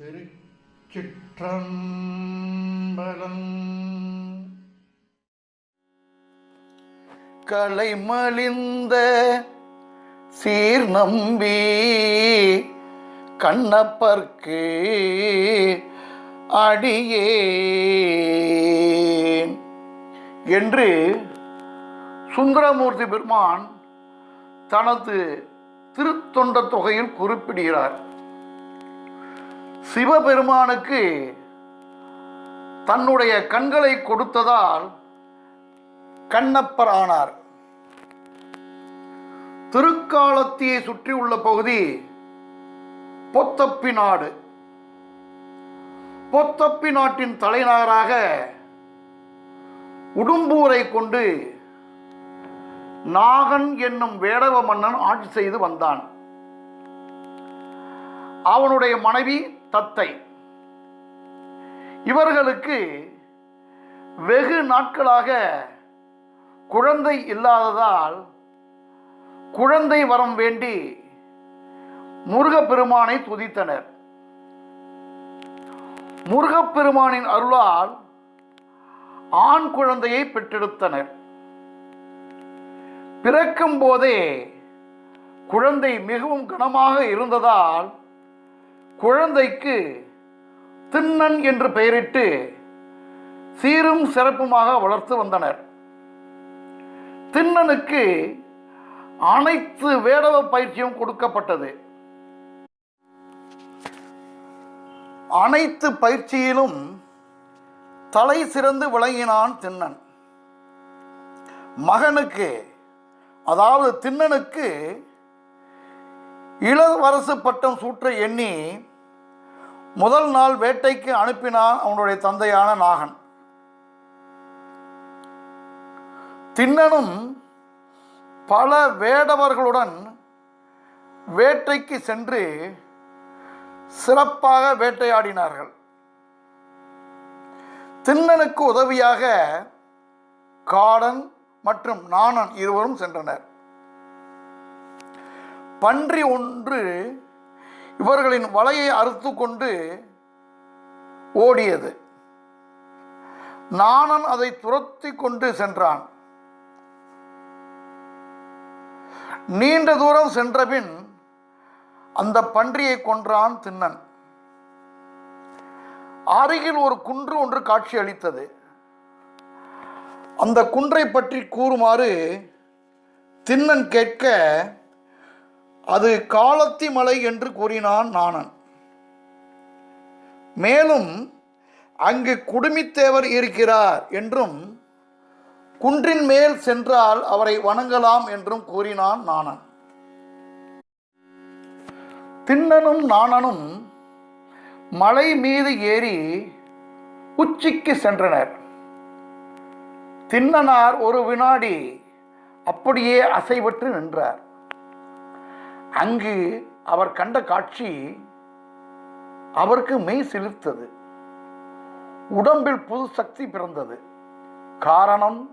திருச்சிற்றம்பலம். கலைமலிந்த சீர் நம்பி கண்ணப்பர்க்கு அடியே என்று சுந்தரமூர்த்தி பெருமான் தனது திருத்தொண்ட தொகையில் குறிப்பிடுகிறார். சிவபெருமானுக்கு தன்னுடைய கண்களை கொடுத்ததால் கண்ணப்பர் ஆனார். திருக்காலத்தியை சுற்றியுள்ள பகுதி பொத்தப்பி நாடு. பொத்தப்பி நாட்டின் தலைநகராக உடும்பூரை கொண்டு நாகன் என்னும் வேடவ மன்னன் ஆட்சி செய்து வந்தான். அவனுடைய மனைவி தத்தை. இவர்களுக்கு வெகு நாட்களாக குழந்தை இல்லாததால் குழந்தை வரம் வேண்டி முருகப்பெருமானை துதித்தனர். முருகப்பெருமானின் அருளால் ஆண் குழந்தையை பெற்றெடுத்தனர். பிறக்கும் போதே குழந்தை மிகவும் கனமாக இருந்ததால் குழந்தைக்கு திண்ணன் என்று பெயரிட்டு சீரும் சிறப்புமாக வளர்த்து வந்தனர். திண்ணனுக்கு அனைத்து வேடவ பயிற்சியும் கொடுக்கப்பட்டது. அனைத்து பயிற்சியிலும் தலை சிறந்து விளங்கினான் திண்ணன். மகனுக்கு அதாவது திண்ணனுக்கு இளவரசு பட்டம் சூற்ற எண்ணி முதல் நாள் வேட்டைக்கு அனுப்பினான் அவனுடைய தந்தையான நாகன். திண்ணனும் பல வேடவர்களுடன் வேட்டைக்கு சென்று சிறப்பாக வேட்டையாடினார்கள். திண்ணனுக்கு உதவியாக காடன் மற்றும் நாணன் இருவரும் சென்றனர். பன்றி ஒன்று இவர்களின் வலையை அறுத்து கொண்டு ஓடியது. நாணன் அதை துரத்தி கொண்டு சென்றான். நீண்ட தூரம் சென்றபின் அந்த பன்றியை கொன்றான் தின்னன். அருகில் ஒரு குன்று ஒன்று காட்சி அளித்தது. அந்த குன்றை பற்றி கூறுமாறு தின்னன் கேட்க அது காலத்தி மலை என்று கூறினான் நாணன். மேலும் அங்கு குடுமித்தேவர் இருக்கிறார் என்றும் குன்றின் மேல் சென்றால் அவரை வணங்கலாம் என்றும் கூறினான் நாணன். திண்ணனும் நாணனும் மலை மீது ஏறி உச்சிக்கு சென்றனர். திண்ணனார் ஒரு வினாடி அப்படியே அசைவற்று நின்றார். அங்கு அவர் கண்ட காட்சி அவருக்கு மெய் சிலிர்த்தது. உடம்பில் புது சக்தி பிறந்தது. காரணம்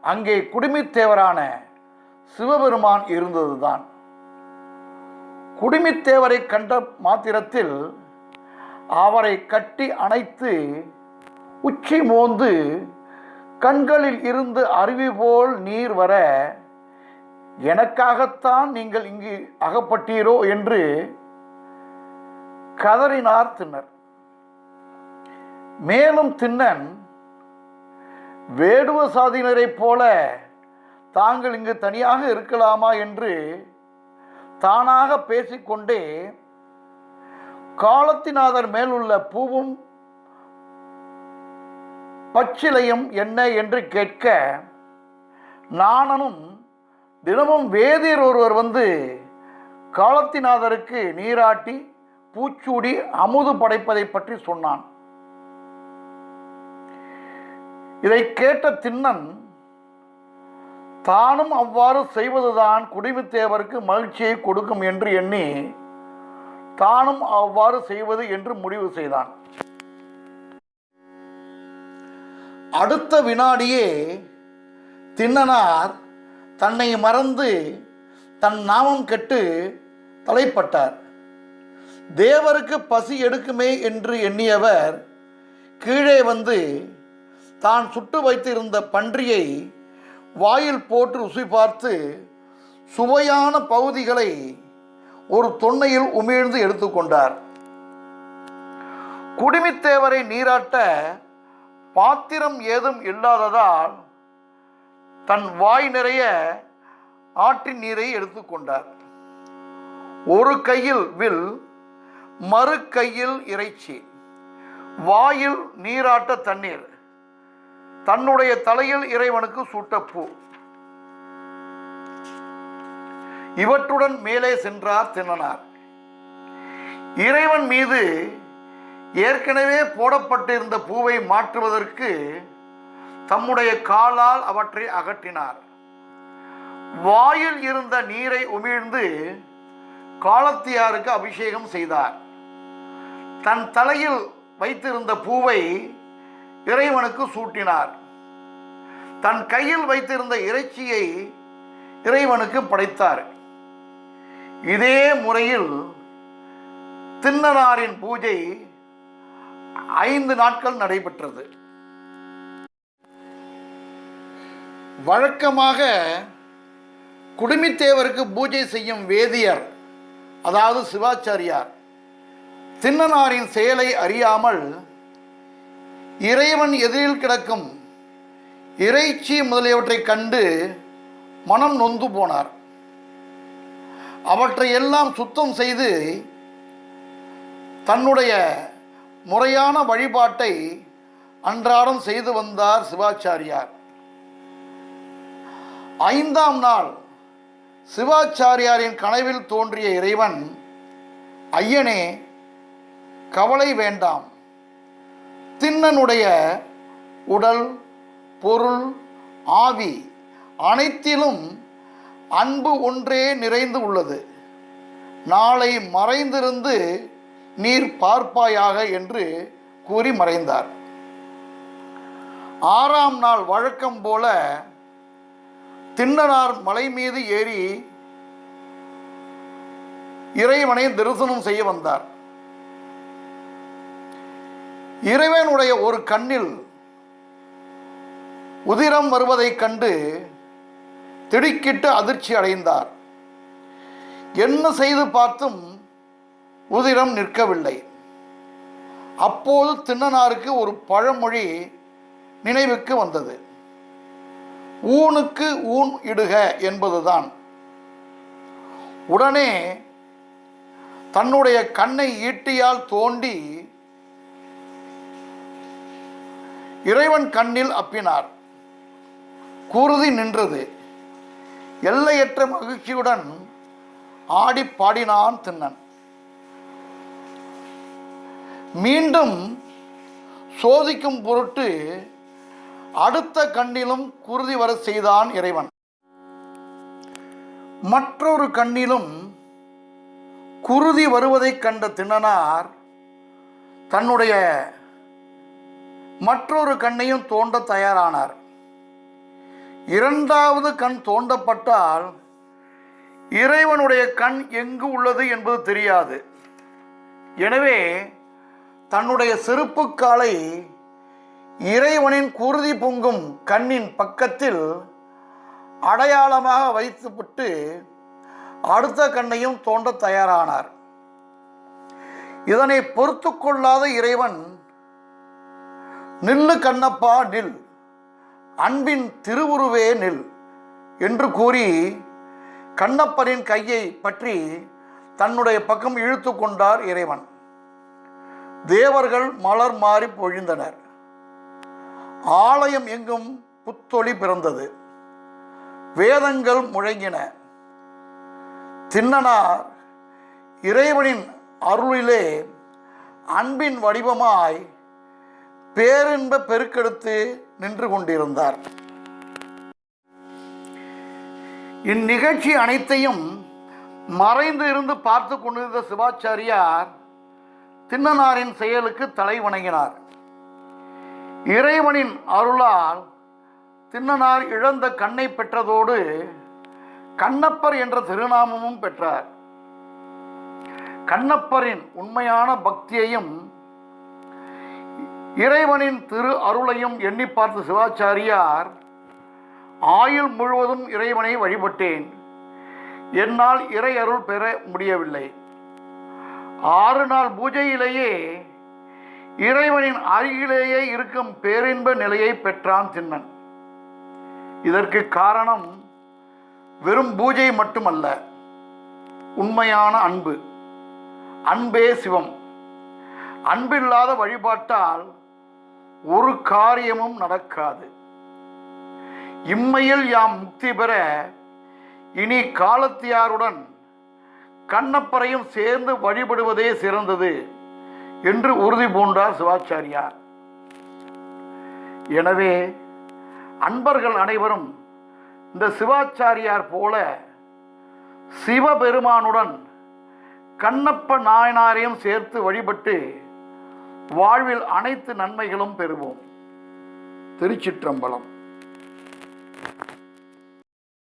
அங்கே குடிமித்தேவரான சிவபெருமான் இருந்ததுதான். குடிமித்தேவரை கண்ட மாத்திரத்தில் அவரை கட்டி அணைத்து உச்சி மோந்து கண்களில் இருந்து அருவி போல் நீர் வர எனக்காகத்தான் நீங்கள் இங்கு அகப்பட்டீரோ என்று கதறினார் தின்னர். மேலும் திண்ணன் வேடுவ சாதியினரைப் போல தாங்கள் இங்கு தனியாக இருக்கலாமா என்று தானாக பேசிக்கொண்டே காலத்தினாதர் மேல் உள்ள பூவும் பச்சிலையும் என்ன என்று கேட்க நாணனும் தினமும் வேதியர் ஒருவர் வந்து காலத்தினாதருக்கு நீராட்டி பூச்சூடி அமுது படைப்பதை பற்றி சொன்னான். இதை கேட்ட திண்ணன் தானும் அவ்வாறு செய்வதுதான் குடிமித்தேவருக்கு மகிழ்ச்சியை கொடுக்கும் என்று எண்ணி தானும் அவ்வாறு செய்வது என்று முடிவு செய்தான். அடுத்த வினாடியே திண்ணனார் தன்னை மறந்து தன் நாமம் கெட்டு தலைப்பட்டார். தேவருக்கு பசி எடுக்குமே என்று எண்ணியவர் கீழே வந்து தான் சுட்டு வைத்திருந்த பன்றியை வாயில் போட்டு ருசி பார்த்து சுவையான பகுதிகளை ஒரு தொன்னையில் உமிழ்ந்து எடுத்துக்கொண்டார் குடிமித்தேவரை நீராட்ட பாத்திரம் ஏதும் இல்லாததால் தன் வாய் நிறைய ஆற்றின் நீரை எடுத்துக்கொண்டார் ஒரு கையில் வில் மறு கையில் இறைச்சி. வாயில் நீராட்ட தண்ணீர். தன்னுடைய தலையில் இறைவனுக்கு சூட்ட பூ. இவற்றுடன் மேலே சென்றார் தின்னனார். இறைவன் மீது ஏற்கனவே போடப்பட்டிருந்த பூவை மாற்றுவதற்கு தம்முடைய காலால் அவற்றை அகற்றினார். வாயில் இருந்த நீரை உமிழ்ந்து காலத்தியாருக்கு அபிஷேகம் செய்தார். தன் தலையில் வைத்திருந்த பூவை இறைவனுக்கு சூட்டினார். தன் கையில் வைத்திருந்த இறைச்சியை இறைவனுக்கு படைத்தார். இதே முறையில் தின்னனாரின் பூஜை ஐந்து நாட்கள் நடைபெற்றது. வழக்கமாக குடுமித்தேவருக்கு பூஜை செய்யும் வேதியர் அதாவது சிவாச்சாரியார் தின்னனாரின் செயலை அறியாமல் இறைவன் எதிரில் கிடக்கும் இறைச்சி முதலியவற்றை கண்டு மனம் நொந்து போனார். அவற்றை எல்லாம் சுத்தம் செய்து தன்னுடைய முறையான வழிபாட்டை அன்றாடம் செய்து வந்தார் சிவாச்சாரியார். ஐந்தாம் நாள் சிவாச்சாரியாரின் கனவில் தோன்றிய இறைவன் ஐயனே கவலை வேண்டாம். திண்ணனுடைய உடல் பொருள் ஆவி அனைத்திலும் அன்பு ஒன்றே நிறைந்து உள்ளது. நாளை மறைந்திருந்து நீர் பார்ப்பாயாக என்று கூறி மறைந்தார். ஆறாம் நாள் வழக்கம் போல திண்ணனார் மலை மீது ஏறி இறைவனை தரிசனம் செய்ய வந்தார். இறைவனுடைய ஒரு கண்ணில் உதிரம் வருவதைக் கண்டு திடுக்கிட்டு அதிர்ச்சி அடைந்தார். என்ன செய்து பார்த்தும் உதிரம் நிற்கவில்லை. அப்போது திண்ணனாருக்கு ஒரு பழமொழி நினைவுக்கு வந்தது. ஊனுக்கு ஊன் இடுக என்பதுதான். உடனே தன்னுடைய கண்ணை ஈட்டியால் தோண்டி இறைவன் கண்ணில் அப்பினார். குருதி நின்றது. எல்லையற்ற மகிழ்ச்சியுடன் ஆடி பாடினான் திண்ணன் மீண்டும் சோதிக்கும் பொருட்டு அடுத்த கண்ணிலும் குருதி வர செய்தான் இறைவன். மற்றொரு கண்ணிலும் குருதி வருவதைக் கண்ட திண்ணனார் தன்னுடைய மற்றொரு கண்ணையும் தோண்ட தயாரானார். இரண்டாவது கண் தோண்டப்பட்டால் இறைவனுடைய கண் எங்கு உள்ளது என்பது தெரியாது. எனவே தன்னுடைய செருப்புக்காலை இறைவனின் குருதி பொங்கும் கண்ணின் பக்கத்தில் அடையாளமாக வைத்துவிட்டு அடுத்த கண்ணையும் தோண்ட தயாரானார். இதனை பொறுத்து கொள்ளாத இறைவன் நில்லு கண்ணப்பா நில். அன்பின் திருவுருவே நில் என்று கூறி கண்ணப்பனின் கையை பற்றி தன்னுடைய பக்கம் இழுத்து கொண்டார் இறைவன். தேவர்கள் மலர் மாறி பொழிந்தனர். ஆலயம் எங்கும் புத்தொளி பிறந்தது. வேதங்கள் முழங்கின. தின்னனார் இறைவனின் அருளிலே அன்பின் வடிவமாய் பேரின்ப பெருக்கெடுத்து நின்று கொண்டிருந்தார். இந்நிகழ்ச்சி அனைத்தையும் மறைந்து இருந்து பார்த்து கொண்டிருந்த சிவாச்சாரியார் தின்னனாரின் செயலுக்கு தலை வணங்கினார். இறைவனின் அருளால் தின்னனார் இழந்த கண்ணை பெற்றதோடு கண்ணப்பர் என்ற திருநாமமும் பெற்றார். கண்ணப்பரின் உண்மையான பக்தியையும் இறைவனின் திரு அருளையும் எண்ணி பார்த்த சிவாச்சாரியார் ஆயுள் முழுவதும் இறைவனை வழிபட்டேன். என்னால் இறை அருள் பெற முடியவில்லை. ஆறு நாள் பூஜையிலேயே இறைவனின் அருகிலேயே இருக்கும் பேரின்ப நிலையை பெற்றான் திண்ணன் இதற்கு காரணம் வெறும் பூஜை மட்டுமல்ல உண்மையான அன்பு. அன்பே சிவம். அன்பில்லாத வழிபாட்டால் ஒரு காரியமும் நடக்காது. இம்மையில் யாம் முக்தி பெற இனி காலத்தியாருடன் கண்ணப்பரையும் சேர்ந்து வழிபடுவதே சிறந்தது. என்று உறுதி பூண்டார் சிவாச்சாரியார். எனவே அன்பர்கள் அனைவரும் இந்த சிவாச்சாரியார் போல சிவபெருமானுடன் கண்ணப்ப நாயனாரையும் சேர்த்து வழிபட்டு வாழ்வில் அனைத்து நன்மைகளும் பெறுவோம். திருச்சிற்றம்பலம்.